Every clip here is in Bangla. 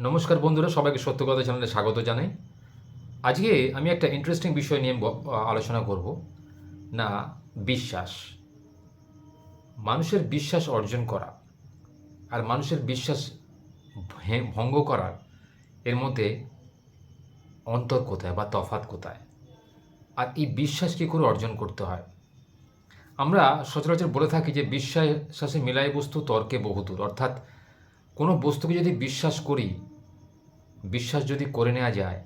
নমস্কার বন্ধুরা, সবাইকে সত্য কথা চ্যানেলে স্বাগত জানাই। আজকে আমি একটা ইন্টারেস্টিং বিষয় নিয়ে আলোচনা করব। না, বিশ্বাস। মানুষের বিশ্বাস অর্জন করা আর মানুষের বিশ্বাস ভঙ্গ করার এর মধ্যে অন্তর কোথায় বা তফাৎ কোথায়? আর এই বিশ্বাস কী করে অর্জন করতে হয়? আমরা সচরাচর বলে থাকি যে বিশ্বাসে মিলাই বস্তু তর্কে বহুদূর। অর্থাৎ কোনো বস্তুকে যদি বিশ্বাস করি বিশ্বাস যদি করে নেওয়া যায়,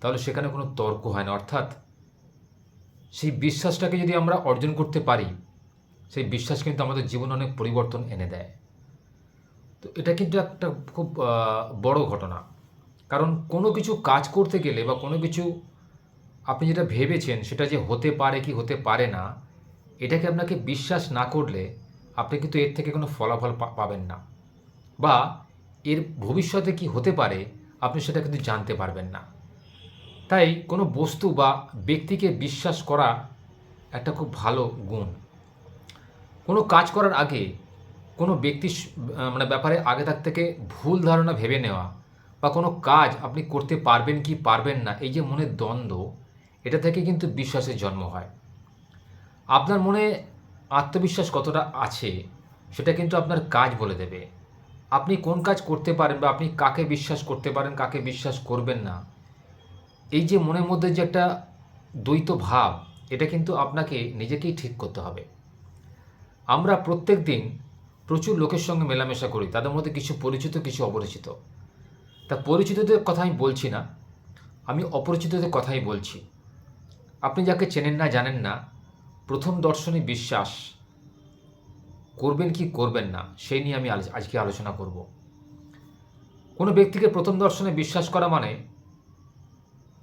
তাহলে সেখানে কোনো তর্ক হয় না। অর্থাৎ সেই বিশ্বাসটাকে যদি আমরা অর্জন করতে পারি, সেই বিশ্বাস কিন্তু আমাদের জীবনে অনেক পরিবর্তন এনে দেয়। তো এটা কিন্তু একটা খুব বড় ঘটনা। কারণ কোনো কিছু কাজ করতে গেলে বা কোনো কিছু আপনি যেটা ভেবেছেন সেটা যে হতে পারে কি হতে পারে না, এটাকে আপনাকে বিশ্বাস না করলে আপনি কিন্তু এর থেকে কোনো ফলাফল পাবেন না। বা এর ভবিষ্যতে কি হতে পারে আপনি সেটা কিন্তু জানতে পারবেন না। তাই কোনো বস্তু বা ব্যক্তিকে বিশ্বাস করা একটা খুব ভালো গুণ। কোনো কাজ করার আগে কোনো ব্যক্তি মানে ব্যাপারে আগে থাক থেকে ভুল ধারণা ভেবে নেওয়া বা কোনো কাজ আপনি করতে পারবেন কি পারবেন না, এই যে মনের দ্বন্দ্ব, এটা থেকে কিন্তু বিশ্বাসের জন্ম হয়। আপনার মনে আত্মবিশ্বাস কতটা আছে, সেটা কিন্তু আপনার কাজ বলে দেবে। আপনি কোন কাজ করতে পারেন বা আপনি কাকে বিশ্বাস করতে পারেন, কাকে বিশ্বাস করবেন না? এই যে মনের মধ্যে যে একটা দ্বৈত ভাব, এটা কিন্তু আপনাকে নিজেকেই ঠিক করতে হবে। আমরা প্রত্যেক দিন প্রচুর লোকের সঙ্গে মেলামেশা করি, তাদের মধ্যে কিছু পরিচিত, কিছু অপরিচিত। তা পরিচিতদের কথা আমি বলছি না, আমি অপরিচিতদের কথাই বলছি। আপনি যাকে চেনেন না, জানেন না, প্রথম দর্শনে বিশ্বাস। করবেন কি করবেন না সেই নিয়ে আমি আজকে আলোচনা করব। কোনো ব্যক্তিকে প্রথম দর্শনে বিশ্বাস করা মানে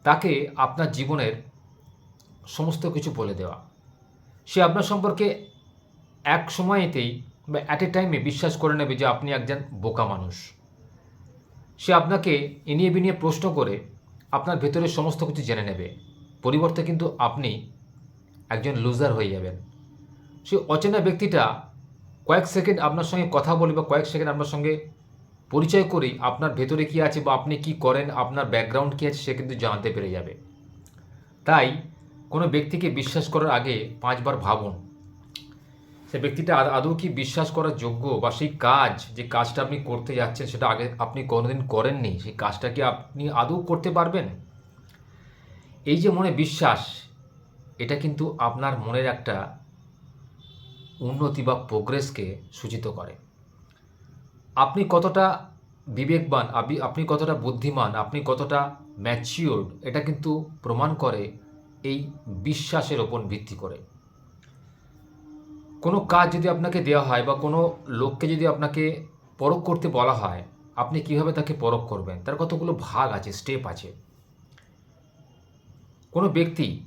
তাকে আপনার জীবনের সমস্ত কিছু বলে দেওয়া। সে আপনার সম্পর্কে এক সময়তেই বা অ্যাট এ টাইমে বিশ্বাস করে নেবে যে আপনি একজন বোকা মানুষ। সে আপনাকে এনিয়ে বিনিয়ে প্রশ্ন করে আপনার ভেতরে সমস্ত কিছু জেনে নেবে। পরিবর্তে কিন্তু আপনি একজন লুজার হয়ে যাবেন। সে অচেনা ব্যক্তিটা কয়েক সেকেন্ড আপনার সঙ্গে কথা বলে বা কয়েক সেকেন্ড আপনার সঙ্গে পরিচয় করেই আপনার ভেতরে কী আছে বা আপনি কি করেন, আপনার ব্যাকগ্রাউন্ড কী আছে সে কিন্তু জানতে পেরে যাবে। তাই কোনো ব্যক্তিকে বিশ্বাস করার আগে পাঁচবার ভাবুন, সে ব্যক্তিটা আদৌ কি বিশ্বাস করার যোগ্য বা সেই কাজ, যে কাজটা আপনি করতে যাচ্ছেন সেটা আগে আপনি কোনোদিন করেননি, সেই কাজটা কি আপনি আদৌ করতে পারবেন? এই যে মনে বিশ্বাস, এটা কিন্তু আপনার মনের একটা উন্নতি বা প্রোগ্রেসকে সূচিত করে। আপনি কতটা বিবেকবান, আপনি- কতটা বুদ্ধিমান, আপনি কতটা ম্যাচিওর্ড এটা কিন্তু প্রমাণ করে এই বিশ্বাসের ওপর ভিত্তি করে। কোনো কাজ যদি আপনাকে দেওয়া হয় বা কোনো লোককে যদি আপনাকে পরখ করতে বলা হয়, আপনি কীভাবে তাকে পরখ করবেন? তার কতগুলো ভাগ আছে স্টেপ আছে। কোনো ব্যক্তি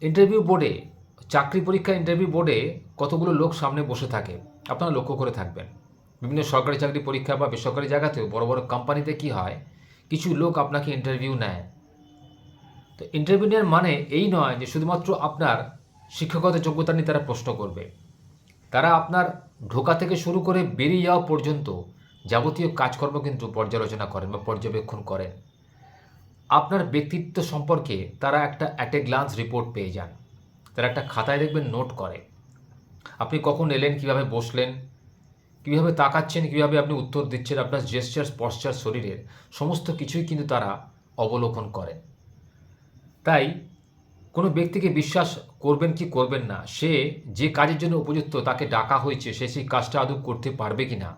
ইন্টারভিউ বোর্ডে চাকরি পরীক্ষা ইন্টারভিউ বোর্ডে কতগুলো লোক সামনে বসে থাকে? আপনারা লক্ষ্য করে থাকবেন। বিভিন্ন সরকারি চাকরি পরীক্ষা বা বেসরকারি জায়গাতেও বড় বড় কোম্পানিতে কি হয়? কিছু লোক আপনাকে ইন্টারভিউ নেয়। তো ইন্টারভিউ নেওয়ার মানে এই নয় যে শুধুমাত্র আপনার শিক্ষাগত যোগ্যতা নিয়ে তারা প্রশ্ন করবে। তারা আপনার ঢোকা থেকে শুরু করে বেরিয়ে যাওয়া পর্যন্ত যাবতীয় কাজকর্ম কিন্তু পর্যালোচনা করেন বা পর্যবেক্ষণ করেন। আপনার ব্যক্তিত্ব সম্পর্কে তারা একটা অ্যাট গ্লান্স রিপোর্ট পেয়ে যান। তারা একটা খাতায় দেখবেন নোট করে। আপনি কখন এলেন, কীভাবে বসলেন, কীভাবে তাকাচ্ছেন, কীভাবে আপনি উত্তর দিচ্ছেন আপনার জেস্টার পশ্চার শরীরের, সমস্ত কিছুই কিন্তু তারা অবলোকন করেন তাই কোনো ব্যক্তিকে বিশ্বাস করবেন কি করবেন না, সে যে কাজের জন্য উপযুক্ত তাকে ডাকা হয়েছে, সে সেই কাজটা আদৌ করতে পারবে কি না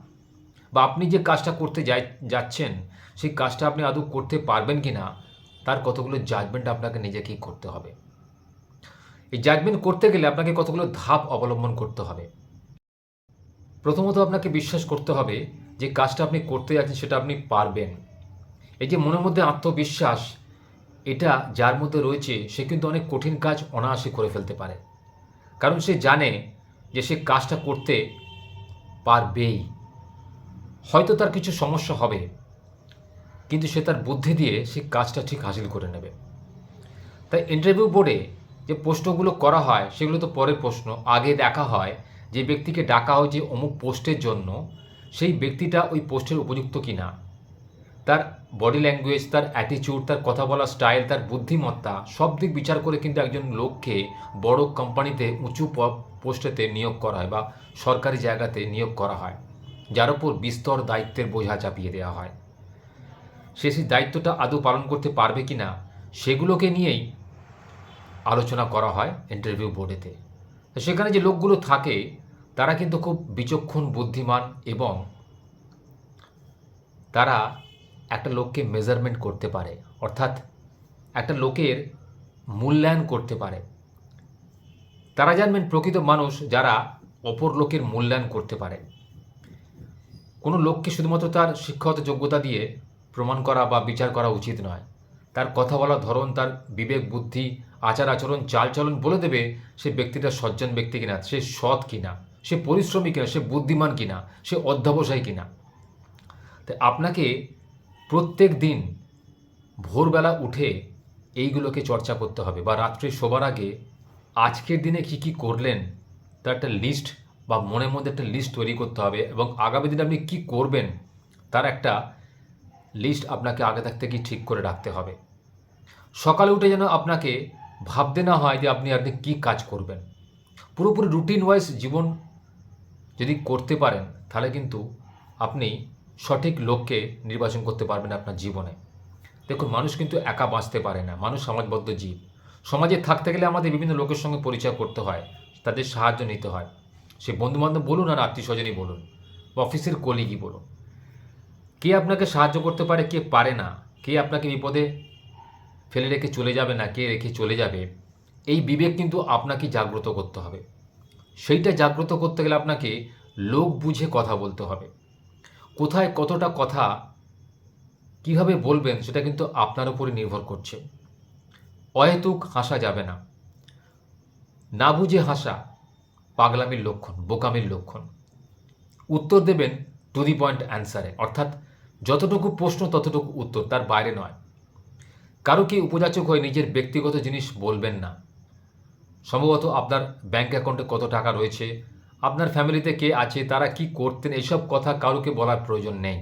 বা আপনি যে কাজটা করতে যাই, যাচ্ছেন, সেই কাজটা আপনি আদৌ করতে পারবেন কি না তার কতগুলো জাজমেন্ট আপনাকে নিজেকেই করতে হবে। এই জাজমেন্ট করতে গেলে আপনাকে কতগুলো ধাপ অবলম্বন করতে হবে। প্রথমত আপনাকে বিশ্বাস করতে হবে যে কাজটা আপনি করতে যাচ্ছেন সেটা আপনি পারবেন। এই যে মনের মধ্যে আত্মবিশ্বাস, এটা যার মধ্যে রয়েছে, সে কিন্তু অনেক কঠিন কাজ অনায়াসে করে ফেলতে পারে। কারণ সে জানে যে সে কাজটা করতে পারবেই। হয়তো তার কিছু সমস্যা হবে, কিন্তু সে তার বুদ্ধি দিয়ে সে কাজটা ঠিক হাসিল করে নেবে। তাই ইন্টারভিউ বোর্ডে যে প্রশ্নগুলো করা হয়, সেগুলো তো পরের প্রশ্ন। আগে দেখা হয় যে ব্যক্তিকে ডাকা হয় যে অমুক পোস্টের জন্য, সেই ব্যক্তিটা ওই পোস্টের উপযুক্ত কি না তার বডি ল্যাঙ্গুয়েজ তার অ্যাটিচিউড তার কথা বলার স্টাইল তার বুদ্ধিমত্তা, সব দিক বিচার করে কিন্তু একজন লোককে বড় কোম্পানিতে উঁচু পোস্টেতে নিয়োগ করা হয় বা সরকারি জায়গাতে নিয়োগ করা হয়, যার উপর বিস্তর দায়িত্বের বোঝা চাপিয়ে দেওয়া হয়। সে সেই দায়িত্বটা আদৌ পালন করতে পারবে কি না সেগুলোকে নিয়েই আলোচনা করা হয় ইন্টারভিউ বোর্ডেতে সেখানে যে লোকগুলো থাকে, তারা কিন্তু খুব বিচক্ষণ, বুদ্ধিমান এবং তারা একটা লোককে মেজারমেন্ট করতে পারে। অর্থাৎ একটা লোকের মূল্যায়ন করতে পারে। তারা জানবেন প্রকৃত মানুষ যারা অপর লোকের মূল্যায়ন করতে পারে। কোনো লোককে শুধুমাত্র তার শিক্ষাগত যোগ্যতা দিয়ে প্রমাণ করা বা বিচার করা উচিত নয়। তার কথা বলার ধরন, তার বিবেক, বুদ্ধি আচার আচরণ চালচলন বলে দেবে সে ব্যক্তিটা সজ্জন ব্যক্তি কিনা, সে সৎ কিনা, সে পরিশ্রমী কিনা, সে বুদ্ধিমান কিনা, সে অধ্যবসায়ী কিনা। তাই আপনাকে প্রত্যেক দিন ভোরবেলা উঠে এইগুলোকে চর্চা করতে হবে বা রাত্রে শোবার আগে আজকের দিনে কি কি করলেন তার একটা লিস্ট বা মনের মধ্যে একটা লিস্ট তৈরি করতে হবে এবং আগামী দিনে আপনি কি করবেন তার একটা লিস্ট আপনাকে আগে থাকতে কি ঠিক করে রাখতে হবে। সকালে উঠে যেন আপনাকে ভাবতে না হয় যে আপনি আপনি কী কাজ করবেন। পুরোপুরি রুটিন ওয়াইজ জীবন যদি করতে পারেন, তাহলে কিন্তু আপনি সঠিক লোককে নির্বাচন করতে পারবেন আপনার জীবনে। দেখুন, মানুষ কিন্তু একা বাঁচতে পারে না। মানুষ সমাজবদ্ধ জীব। সমাজে থাকতে গেলে আমাদের বিভিন্ন লোকের সঙ্গে পরিচয় করতে হয়, তাদের সাহায্য নিতে হয়। সে বন্ধুবান্ধব বলুন আর আত্মীয় স্বজনই বলুন অফিসের কলিগই বলুন। কে আপনাকে সাহায্য করতে পারে, কে পারে না, কে আপনাকে বিপদে ফেলে রেখে চলে যাবে না, কে রেখে চলে যাবে, এই বিবেক কিন্তু আপনাকে জাগ্রত করতে হবে। সেইটা জাগ্রত করতে গেলে আপনাকে লোক বুঝে কথা বলতে হবে। কোথায় কতটা কথা কীভাবে বলবেন সেটা কিন্তু আপনার উপরে নির্ভর করছে। অহেতুক হাসা যাবে না। না বুঝে হাসা পাগলামির লক্ষণ, বোকামির লক্ষণ। উত্তর দেবেন টু দি পয়েন্ট অ্যান্সারে, অর্থাৎ যতটুকু প্রশ্ন ততটুকু উত্তর, তার বাইরে নয়। কারও কি উপযাচক হয়ে নিজের ব্যক্তিগত জিনিস বলবেন না। সম্ভবত আপনার ব্যাংক অ্যাকাউন্টে কত টাকা রয়েছে, আপনার ফ্যামিলিতে কে আছে, তারা কি করতেন এইসব কথা কারোকে বলার প্রয়োজন নেই।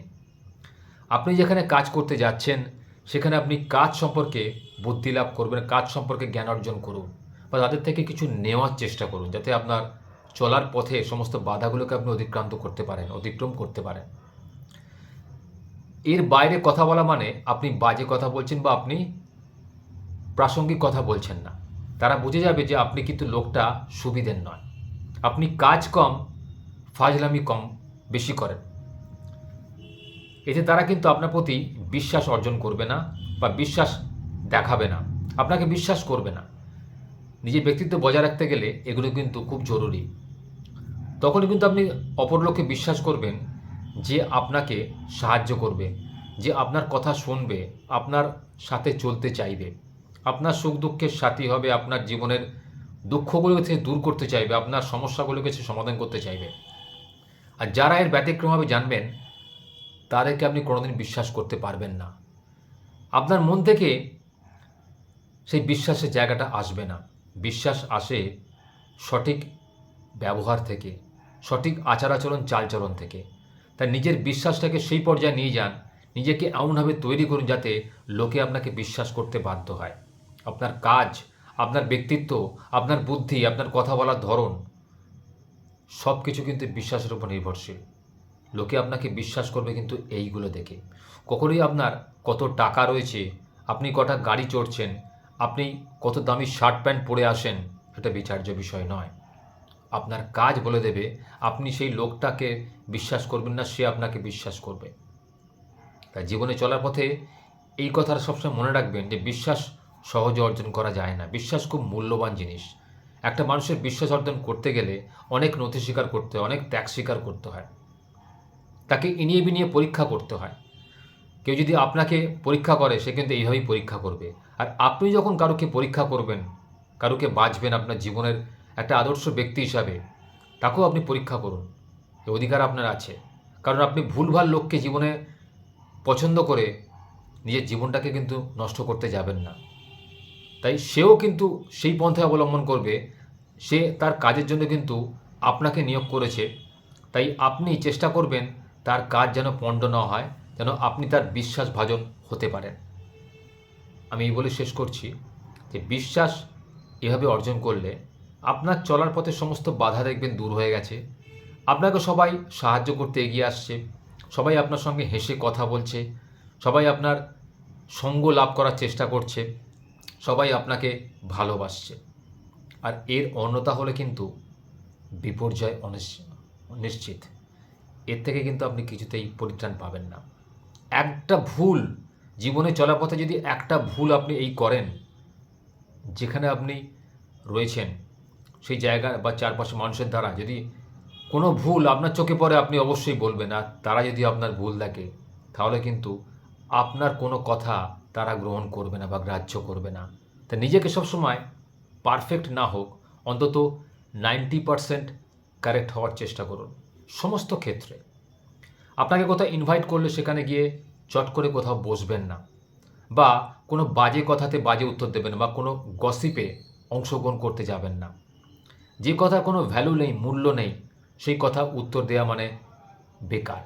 আপনি যেখানে কাজ করতে যাচ্ছেন, সেখানে আপনি কাজ সম্পর্কে বুদ্ধি লাভ করবেন, কাজ সম্পর্কে জ্ঞান অর্জন করুন বা তাদের থেকে কিছু নেওয়ার চেষ্টা করুন, যাতে আপনার চলার পথে সমস্ত বাধাগুলোকে আপনি অতিক্রান্ত করতে পারেন, অতিক্রম করতে পারেন। এর বাইরে কথা বলা মানে আপনি বাজে কথা বলছেন বা আপনি প্রাসঙ্গিক কথা বলছেন না। তারা বুঝে যাবে যে আপনি কিন্তু লোকটা সুবিধের নয়। আপনি কাজ কম, ফাজলামি কম, বেশি করেন। এতে তারা কিন্তু আপনার প্রতি বিশ্বাস অর্জন করবে না বা বিশ্বাস দেখাবে না, আপনাকে বিশ্বাস করবে না। নিজের ব্যক্তিত্ব বজায় রাখতে গেলে এগুলো কিন্তু খুব জরুরি। তখনই কিন্তু আপনি অপর লোককে বিশ্বাস করবেন যে আপনাকে সাহায্য করবে, যে আপনার কথা শুনবে, আপনার সাথে চলতে চাইবে। আপনার সুখ দুঃখের সাথী হবে, আপনার জীবনের দুঃখগুলোকে দূর করতে চাইবে, আপনার সমস্যাগুলোকে সে সমাধান করতে চাইবে। আর যারা এর ব্যতিক্রমভাবে জানবেন, তাদেরকে আপনি কোনোদিন বিশ্বাস করতে পারবেন না। আপনার মন থেকে সেই বিশ্বাসের জায়গাটা আসবে না। বিশ্বাস আসে সঠিক ব্যবহার থেকে, সঠিক আচার আচরণ চালচরণ থেকে। তাই নিজের বিশ্বাসটাকে সেই পর্যায়ে নিয়ে যান, নিজেকে এমনভাবে তৈরি করুন যাতে লোকে আপনাকে বিশ্বাস করতে বাধ্য হয়। আপনার কাজ, আপনার ব্যক্তিত্ব, আপনার বুদ্ধি, আপনার কথা বলার ধরন সব কিছু কিন্তু বিশ্বাসের উপর নির্ভরশীল। লোকে আপনাকে বিশ্বাস করবে কিন্তু এইগুলো দেখে। কখনোই আপনার কত টাকা রয়েছে, আপনি কটা গাড়ি চড়ছেন, আপনি কত দামি শার্ট প্যান্ট পরে আসেন এটা বিচার্য বিষয় নয়। আপনার কাজ বলে দেবে, আপনি সেই লোকটাকে বিশ্বাস করবেন না, সে আপনাকে বিশ্বাস করবে। তাই জীবনে চলার পথে এই কথাটা সবসময় মনে রাখবেন যে বিশ্বাস সহজে অর্জন করা যায় না। বিশ্বাস খুব মূল্যবান জিনিস। একটা মানুষের বিশ্বাস অর্জন করতে গেলে অনেক নথি স্বীকার করতে হয়, অনেক ত্যাগ স্বীকার করতে হয়। তাকে ইনিয়ে বিনিয়ে পরীক্ষা করতে হয়। কেউ যদি আপনাকে পরীক্ষা করে, সে কিন্তু এইভাবেই পরীক্ষা করবে। আর আপনি যখন কারোকে পরীক্ষা করবেন, কারোকে বাঁচবেন আপনার জীবনের একটা আদর্শ ব্যক্তি হিসাবে তাকেও আপনি পরীক্ষা করুন। এই অধিকার আপনার আছে। কারণ আপনি ভুলভাল লোককে জীবনে পছন্দ করে নিজের জীবনটাকে কিন্তু নষ্ট করতে যাবেন না। তাই সেও কিন্তু সেই পন্থায় অবলম্বন করবে। সে তার কাজের জন্য কিন্তু আপনাকে নিয়োগ করেছে। তাই আপনি চেষ্টা করবেন তার কাজ যেন পণ্ড না হয়, যেন আপনি তার বিশ্বাস ভাজন হতে পারেন। আমি এই বলে শেষ করছি যে বিশ্বাস এভাবে অর্জন করলে আপনার চলার পথে সমস্ত বাধা দেখবেন দূর হয়ে গেছে। আপনাকে সবাই সাহায্য করতে এগিয়ে আসছে। সবাই আপনার সঙ্গে হেসে কথা বলছে। সবাই আপনার সঙ্গ লাভ করার চেষ্টা করছে। সবাই আপনাকে ভালোবাসছে। আর এর অন্যতা হলে কিন্তু বিপর্যয় নিশ্চিত। এর থেকে কিন্তু আপনি কিছুতেই পরিত্রাণ পাবেন না। একটা ভুল, জীবনে চলার পথে যদি একটা ভুল আপনি এই করেন, যেখানে আপনি রয়েছেন সেই জায়গা বা চারপাশে মানুষের দ্বারা যদি কোনো ভুল আপনার চোখে পড়ে, আপনি অবশ্যই বলবেন, আর তারা যদি আপনার ভুল দেখে, তাহলে কিন্তু আপনার কোনো কথা তারা গ্রহণ করবে না বা গ্রাহ্য করবে না। তা নিজেকে সবসময় পারফেক্ট না হোক, অন্তত নাইনটি পারসেন্ট কারেক্ট হওয়ার চেষ্টা করুন, সমস্ত ক্ষেত্রে। আপনাকে কোথাও ইনভাইট করলে সেখানে গিয়ে চট করে কোথাও বসবেন না, বা কোনো বাজে কথাতে বাজে উত্তর দেবেন বা কোনো গসিপে অংশগ্রহণ করতে যাবেন না। যে কথার কোনো ভ্যালু নেই, মূল্য নেই, সেই কথা উত্তর দেওয়া মানে বেকার।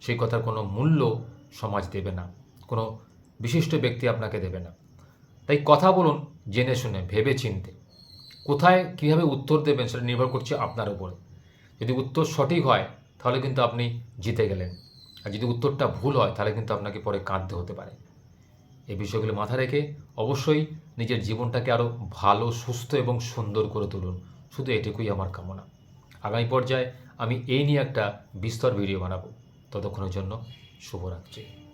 সেই কথার কোনো মূল্য সমাজ দেবে না, কোনো বিশিষ্ট ব্যক্তি আপনাকে দেবে না। তাই কথা বলুন, জেনে শুনে, ভেবে চিনতে। কোথায় কীভাবে উত্তর দেবেন সেটা নির্ভর করছে আপনার উপরে। যদি উত্তর সঠিক হয়, তাহলে কিন্তু আপনি জিতে গেলেন। আর যদি উত্তরটা ভুল হয়, তাহলে কিন্তু আপনাকে পরে কাঁদতে হতে পারে। এই বিষয়গুলো মাথায় রেখে অবশ্যই নিজের জীবনটাকে আরও ভালো, সুস্থ এবং সুন্দর করে তুলুন। শুধু এটুকুই আমার কামনা। আগামী পর্যায়ে আমি এই নিয়ে একটা বিস্তর ভিডিও বানাবো। ততক্ষণের জন্য শুভরাত্রি।